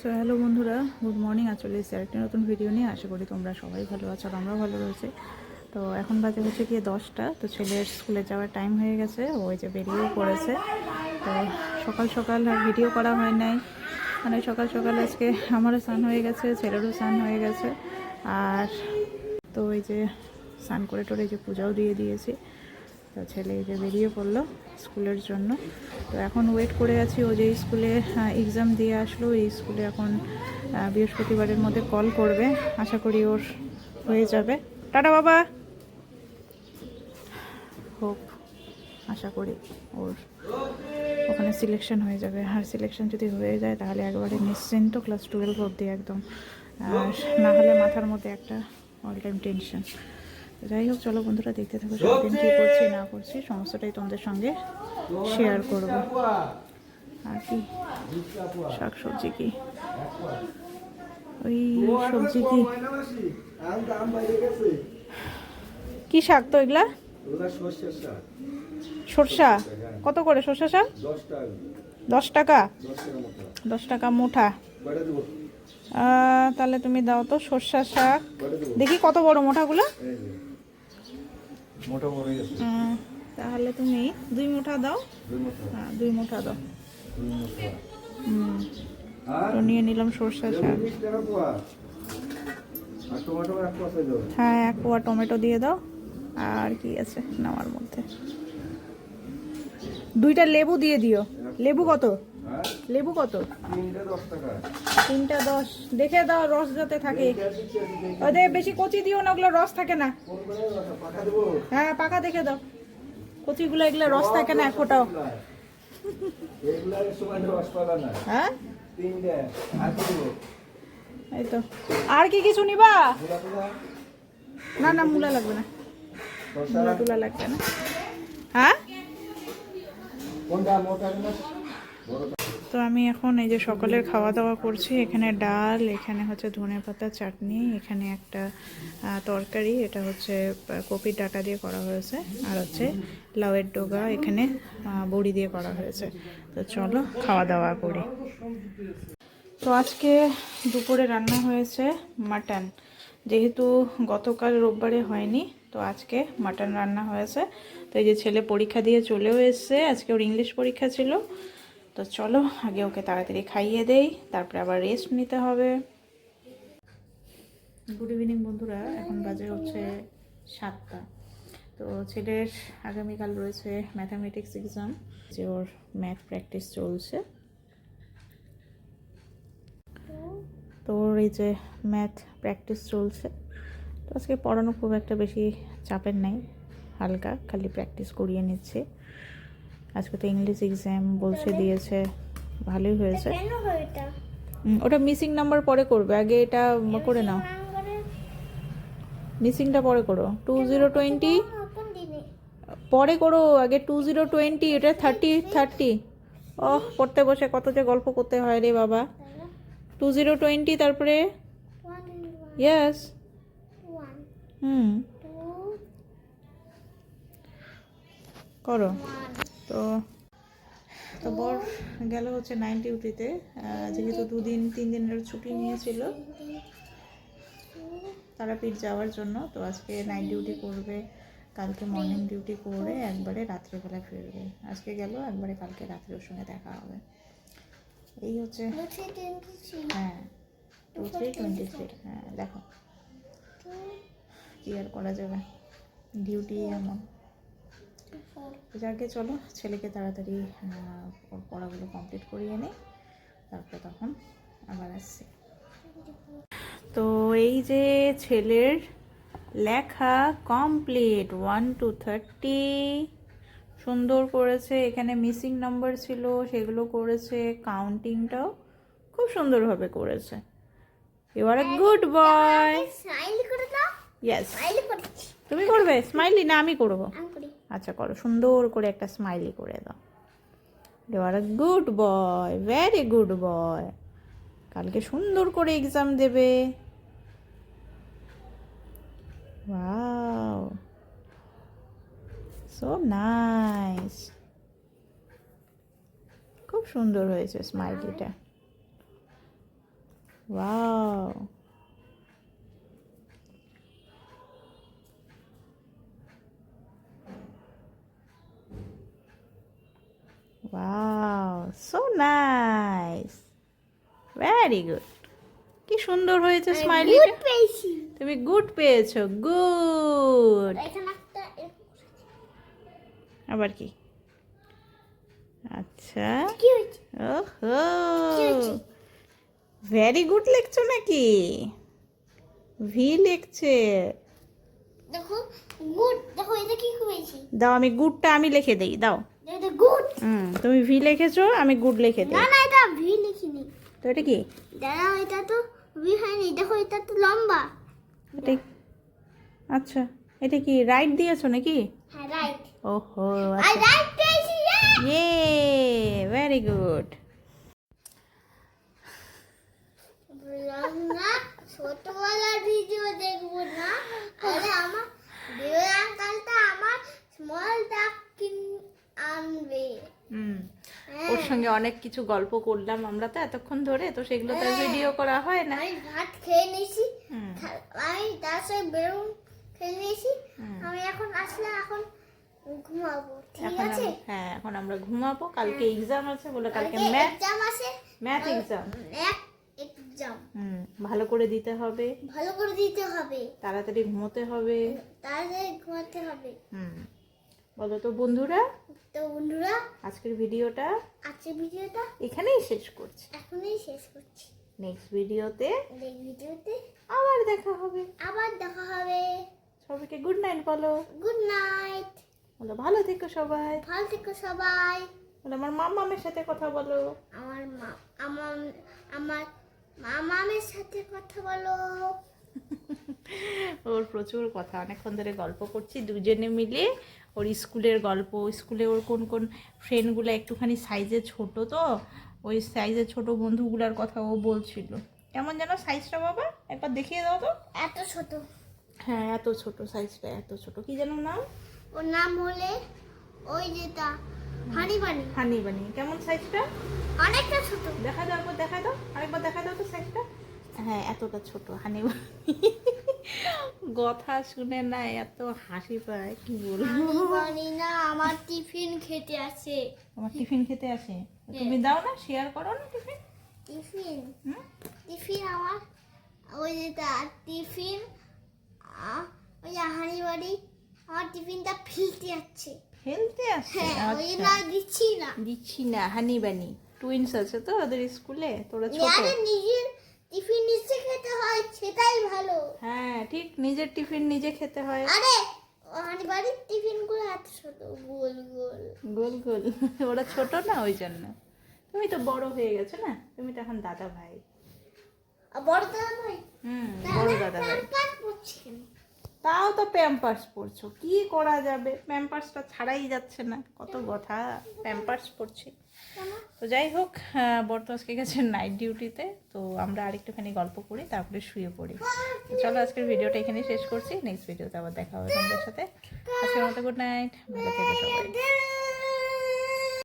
So hello বন্ধুরা, good morning. আজ চলে এসেছি আরেকটি নতুন ভিডিও নিয়ে। আশা করি তোমরা সবাই ভালো আছো আর আমরাও ভালো রয়েছে। তো এখন বাজে হচ্ছে গিয়ে দশটা। তো ছেলের স্কুলে যাওয়ার টাইম হয়ে গেছে। ওই যে বেরিয়েও পড়েছে। তো সকাল সকাল আর ভিডিও করা হয় নাই। মানে সকাল সকাল আজকে আমারও স্নান হয়ে গেছে, ছেলেরও স্নান হয়ে গেছে। আর তো ওই যে স্নান করে টোরে যে পূজাও দিয়ে দিয়েছি। তো ছেলে যে বেরিয়ে পড়ল স্কুলের জন্য। তো এখন ওয়েট করে আছি, ও যে স্কুলে এক্সাম দিয়ে আসলো, এই স্কুলে এখন বৃহস্পতিবারের মধ্যে কল করবে। আশা করি ওর হয়ে যাবে। টাটা, বাবা! হোক, আশা করি ওর ওখানে সিলেকশন হয়ে যাবে। আর সিলেকশন যদি হয়ে যায়, তাহলে একবারে নিশ্চিন্ত ক্লাস টুয়েলভ অবধি একদম। আর না হলে মাথার মধ্যে একটা অল টাইম টেনশন যাই হোক চলো বন্ধুরা দেখতে থাকো সারাদিন কী করছি না করছি সমস্তটাই তোমাদের সঙ্গে শেয়ার করব। আর কি? শাক সবজি কি? ওই সবজি কি? কি শাক তো এগুলা? সরষা। কত করে সরষা শাক? দশ টাকা? দশ টাকা মুঠা তাহলে তুমি দাও তো সরষা শাক। দেখি কত বড় মোটাগুলো? উম, তাহলে তুমি দুই মুঠা দাও। হ্যাঁ দুই মুঠা দাও। হুম তো নিয়ে নিলাম সরষা শাক। হ্যাঁ এক পোয়া টমেটো দিয়ে দাও। আর কি আছে নেওয়ার মধ্যে? দুইটা লেবু দিয়ে দিও। লেবু কত? লেবু কত? তিনটে দশ দেখে দাও রস যাতে থাকে। ওদের বেশি কচি দিও না ওগুলো রস থাকে না। হ্যাঁ পাকা দেখে দাও। কচিগুলো এগুলো রস থাকে না এক ফোটাও। হ্যাঁ? আর কি এই তো। আর কি কিছু নিবা? না না মূলা লাগবে না। মূলা টুলা লাগবে না। হ্যাঁ? কোনটা মোটা তো আমি এখন এই যে সকালের খাওয়া দাওয়া করছি, এখানে ডাল, এখানে হচ্ছে ধনে পাতা, চাটনি, এখানে একটা তরকারি, এটা হচ্ছে কপির ডাটা দিয়ে করা হয়েছে, আর হচ্ছে লাউয়ের ডোগা, এখানে বড়ি দিয়ে করা হয়েছে। তো চলো খাওয়া দাওয়া করি। তো আজকে দুপুরে রান্না হয়েছে মাটন। যেহেতু গতকাল রোববারে হয়নি, তো আজকে মাটন রান্না হয়েছে। তো এই যে ছেলে পরীক্ষা দিয়ে চলেও এসছে আজকে ওর ইংলিশ পরীক্ষা ছিল। তো চলো, আগে ওকে তাড়াতাড়ি খাইয়ে দেই, তারপরে আবার রেস্ট নিতে হবে। গুড ইভিনিং বন্ধুরা, এখন বাজে হচ্ছে সাতটা। তো ছেলের আগামীকাল রয়েছে ম্যাথামেটিক্স এক্সাম যে ওর ম্যাথ প্র্যাকটিস চলছে। তো ওর এই যে ম্যাথ প্র্যাকটিস চলছে। তো আজকে পড়ানো খুব একটা বেশি চাপের নাই, হালকা, খালি প্র্যাকটিস করিয়ে নিচ্ছে। আজকে তো ইংলিশ এক্সাম বলছে দিয়েছে ভালোই হয়েছে। হয় ওটা মিসিং নাম্বার পরে করবে আগে এটা করে নাও। মিসিংটা পরে করো টু জিরো টোয়েন্টি পরে করো আগে টু জিরো টোয়েন্টি এটা থার্টি থার্টি ওহ পড়তে বসে কত যে গল্প করতে হয় রে বাবা। টু জিরো টোয়েন্টি তারপরে? Yes hmm. করো। তো তো বর গেল হচ্ছে নাইন ডিউটিতে যেহেতু দুদিন তিন দিনের ছুটি নিয়েছিল তারাপীঠ যাওয়ার জন্য তো আজকে নাইট ডিউটি করবে কালকে মর্নিং ডিউটি করে একবারে রাত্রেবেলা ফিরবে। আজকে গেল একবারে কালকে রাত্রে ওর সঙ্গে দেখা হবে। এই হচ্ছে হ্যাঁ টু থ্রি টোয়েন্টি থ্রি হ্যাঁ দেখো। কি আর করা যাবে? ডিউটি এমন। যাকে চলো ছেলেকে তাড়াতাড়ি ওর পড়াগুলো কমপ্লিট করিয়ে নিই। তারপরে তখন আবার আসছি। তো এই যে ছেলের লেখা কমপ্লিট ওয়ান টু থার্টি সুন্দর করেছে এখানে মিসিং নাম্বার ছিল সেগুলো করেছে কাউন্টিংটাও খুব সুন্দরভাবে করেছে। You R a good boy তুমি করবে? স্মাইলি না আমি করব। আচ্ছা করো, সুন্দর করে একটা স্মাইলি করে দাও। You are good boy very good boy কালকে সুন্দর করে এক্সাম দেবে। ওয়াও সো নাইস খুব সুন্দর হয়েছে স্মাইলিটা wow wow so nice very good কি সুন্দর হয়েছে স্মাইলি তুমি গুড পেয়েছ গুড আবার কি? আচ্ছা। ওহো? ভেরি গুড লিখছো নাকি? ভি লিখছে। দেখো গুড দেখো এটা কি হয়েছে? দাও আমি গুডটা আমি লিখে দেই দাও। হুম তুমি ভি লিখেছো আমি গুড লিখে না দিই। না এটা ভি লিখিনি। তো এটা কি? দাদা এটা তো ভি হয়নি দেখো এটা তো লম্বা। এটা আচ্ছা এটা কি রাইট দিয়েছ নাকি? হ্যাঁ রাইট ওহো আচ্ছা। রাইট দিয়েছি ইয়ে! ভেরি গুড বললাম না ছোটবেলার ভিডিও দেখব না আরে আমার দেবের আঙ্কালটা আমার স্মল ডাক কিন আনবে হুম হ্যাঁ। ওর সঙ্গে অনেক কিছু গল্প করলাম আমরা তো এতক্ষণ ধরে তো সেগুলো তো ভিডিও করা হয় না। আমি ভাত খেয়ে নিয়েছি। আমি তার সাথে বেরুন খেয়ে নিয়েছি। আমি এখন আসলে এখন ঘুমাবো ঠিক আছে? হ্যাঁ এখন আমরা ঘুমাবো। কালকে এক্সাম আছে বলে কালকে ম্যাথ এক্সাম আছে। ম্যাথ এক্সাম এক এক্সাম হুম ভালো করে দিতে হবে। ভালো করে দিতে হবে। তাড়াতাড়ি ঘুমোতে হবে। তাহলে ঘুমাতে হবে। হুম। বলো তো বন্ধুরা তো বন্ধুরা আজকের ভিডিওটা আজকের ভিডিওটা এখানেই শেষ করছি। এখনই শেষ করছি। নেক্সট ভিডিওতে এই ভিডিওতে আবার দেখা হবে। আবার দেখা হবে। সবাইকে গুড নাইট বলো। গুড নাইট বলো ভালো থেকো সবাই। ভালো থেকো সবাই। বলো আমার মামামের সাথে কথা বলো। আমার মা আমার আমার মামামের সাথে কথা বলো। ওর প্রচুর কথা। অনেকক্ষণ ধরে গল্প করছি দুজনে মিলে ওর স্কুলের গল্প স্কুলে ওর কোন কোন ফ্রেন্ডগুলো একটুখানি সাইজে ছোট তো ওই সাইজে ছোট বন্ধুগুলার কথা ও বলছিল। কেমন যেন সাইজটা বাবা? একবার দেখিয়ে দাও তো। এত ছোট। হ্যাঁ এত ছোট সাইজটা এত ছোট। কি যেন নাম? ওর নাম হলে ওই যেটা হানি বানি হানি বানি কেমন সাইজটা অনেকটা ছোট। দেখা দাও একবার দেখা দাও। আরেকবার দেখা দাও তো সাইজটা হ্যাঁ এতটা ছোট হানি বানি কথা শুনে না এত হাসি পায় কি বলব? বানি না আমার টিফিন খেতে আছে আমার টিফিন খেতে আসে? তুমি দাও না শেয়ার করো না টিফিন? টিফিন? টিফিন আমার ওই যেটা টিফিন ওই যে হানি বাড়ি আমার টিফিনটা ফেলতে যাচ্ছে ফেলতে আসে হ্যাঁ ওই আচ্ছা। দিচ্ছি না। দিচ্ছি না হানি বানি টুইন্স আছে তো ওদের স্কুলে? তোরা ছোট? আরে নিজের টিফিন নিজে খেতে হয় সেটাই ভালো। হ্যাঁ ঠিক নিজের টিফিন নিজে খেতে হয়। আরে আমার বাড়ির টিফিনগুলো এত ছোট গোল গোল। গোল গোল। ওরা ছোট না ওই জন্য। তুমি তো বড় হয়ে গেছো না? তুমি তো এখন দাদা ভাই বড় দাদা ভাই হুম বড় দাদা ভাই তাও তো প্যাম্পার্স পরছো কি করা যাবে? প্যাম্পার্সটা ছাড়াই যাচ্ছে না কত কথা প্যাম্পার্স পরছে। তো যাই হোক বর্তমান বর আজকে গেছে নাইট ডিউটিতে তো আমরা আরেকটুখানি গল্প করি তারপরে শুয়ে পড়ি। চলো আজকের ভিডিওটা এখানে শেষ করছি নেক্সট ভিডিওতে আবার দেখা হবে তোমাদের সাথে। আজকের মতো গুড নাইট ভালো থেকো সবাই।